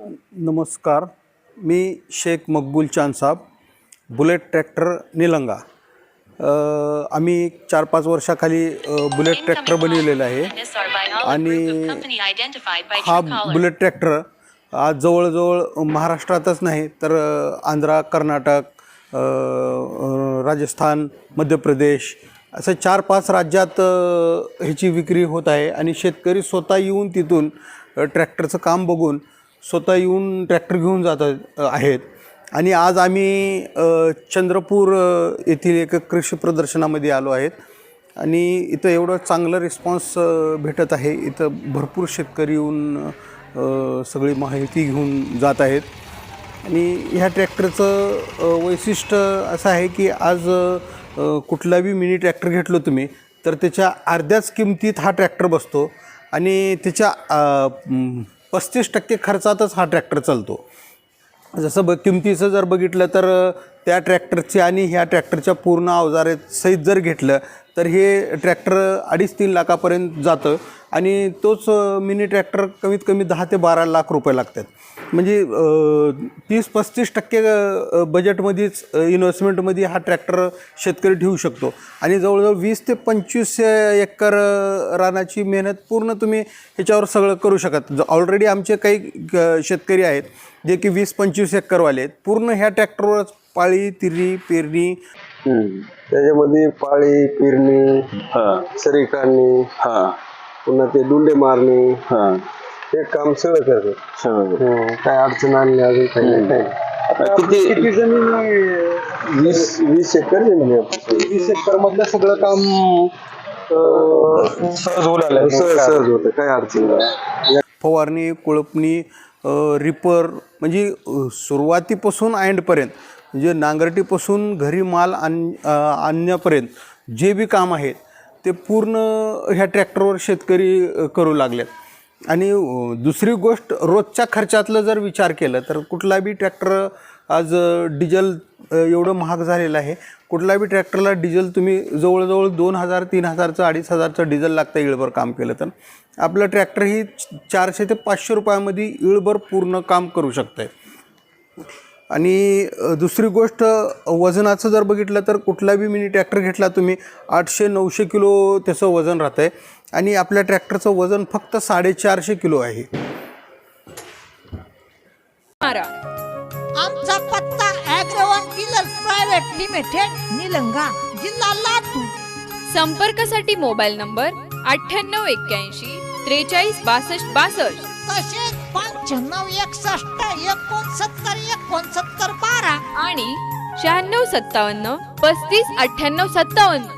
नमस्कार मी शेख मकबूल चांद साहब बुलेट ट्रॅक्टर निलंगा. आम्ही चार पाच वर्षाखाली बुलेट ट्रॅक्टर बनवलेलं आहे. आणि हा बुलेट ट्रॅक्टर आज जवळजवळ महाराष्ट्रातच नाही तर आंध्रा कर्नाटक राजस्थान मध्य प्रदेश असं चार पाच राज्यात ह्याची विक्री होत आहे. आणि शेतकरी स्वतः येऊन तिथून ट्रॅक्टरचं काम बघून स्वतः येऊन ट्रॅक्टर घेऊन जात आहेत. आणि आज आम्ही चंद्रपूर येथील एक कृषी प्रदर्शनामध्ये आलो आहेत. आणि इथं एवढं चांगलं रिस्पॉन्स भेटत आहे. इथं भरपूर शेतकरी येऊन सगळी माहिती घेऊन जात आहेत. आणि ह्या ट्रॅक्टरचं वैशिष्ट्य असं आहे की आज कुठलाबी मिनी ट्रॅक्टर घेतलो तुम्ही तर त्याच्या अर्ध्याच किमतीत हा ट्रॅक्टर बसतो. आणि त्याच्या पस्तीस टक्के खर्चातच हा ट्रॅक्टर चालतो. जसं ब किमतीचं जर बघितलं तर त्या ट्रॅक्टरचे आणि ह्या ट्रॅक्टरच्या पूर्ण अवजारे सहित जर घेतलं तर हे ट्रॅक्टर अडीच तीन लाखापर्यंत जातं आणि तोच मिनी ट्रॅक्टर कमीत कमी दहा ते बारा लाख रुपये लागतात. म्हणजे तीस पस्तीस टक्के बजेटमध्येच इन्व्हेस्टमेंटमध्ये हा ट्रॅक्टर शेतकरी ठेवू शकतो. आणि जवळजवळ वीस ते पंचवीस एकर रानाची मेहनत पूर्ण तुम्ही ह्याच्यावर सगळं करू शकत. ऑलरेडी आमचे काही शेतकरी आहेत जे की वीस पंचवीस एकरवाले आहेत पूर्ण ह्या ट्रॅक्टरवरच पाळी तिरी पेरणी त्याच्यामध्ये पाळी पेरणी हा. सरी काढणी हा. पुन्हा ते डुंडे मारणे. हा. हे काम सगळं करतात. सगळं. हं, काय अडचण आणली अजून काही नाही, काही नाही. किती किती जमीन आहे? वीस वीस एकर जमीन आहे आपली. वीस एकर मधलं सगळं काम अ, सहज उलालं सहज सहज होतं काय अडचण नाही. फवारणी कोळपणी अ, रिपर म्हणजे अ, सुरुवातीपासून एंडपर्यंत म्हणजे नांगरटीपासून घरी माल आण आणण्यापर्यंत जे बी काम आहे ते पूर्ण ह्या ट्रॅक्टरवर शेतकरी करू लागलेत. आणि दुसरी गोष्ट रोजच्या खर्चातलं जर विचार केलं तर कुठला बी ट्रॅक्टर आज डिझेल एवढं महाग झालेलं आहे कुठल्या बी ट्रॅक्टरला डिझेल तुम्ही जवळजवळ दोन हजार तीन हजारचं अडीच हजारचं डिझेल लागतं इळभर काम केलं तर. आपलं ट्रॅक्टर ही चारशे ते पाचशे रुपयामध्ये इळभर पूर्ण काम करू शकतं आहे आणि दुसरी गोष्ट वजनाचं जर बघितलं तर कुठला बी मिनी ट्रॅक्टर घेतला तुम्ही आठशे नऊशे किलो त्याचं वजन राहतं आहे आणि आपल्या ट्रॅक्टरचं वजन फक्त साडेचारशे किलो आहे. आमचा पत्ता Agrowon dealer private limited Nilanga जिल्हा लातूर. संपर्कासाठी मोबाईल नंबर अठ्ठ्याण्णव एक्क्याऐंशी त्रेचाळीस बासष्ट बासष्ट. तसेच शहाण्णव एकसष्ट एकोणसत्तर एकोणसत्तर बारा. आणि शहाण्णव सत्तावन्न पस्तीस अठ्ठ्याण्णव सत्तावन्न.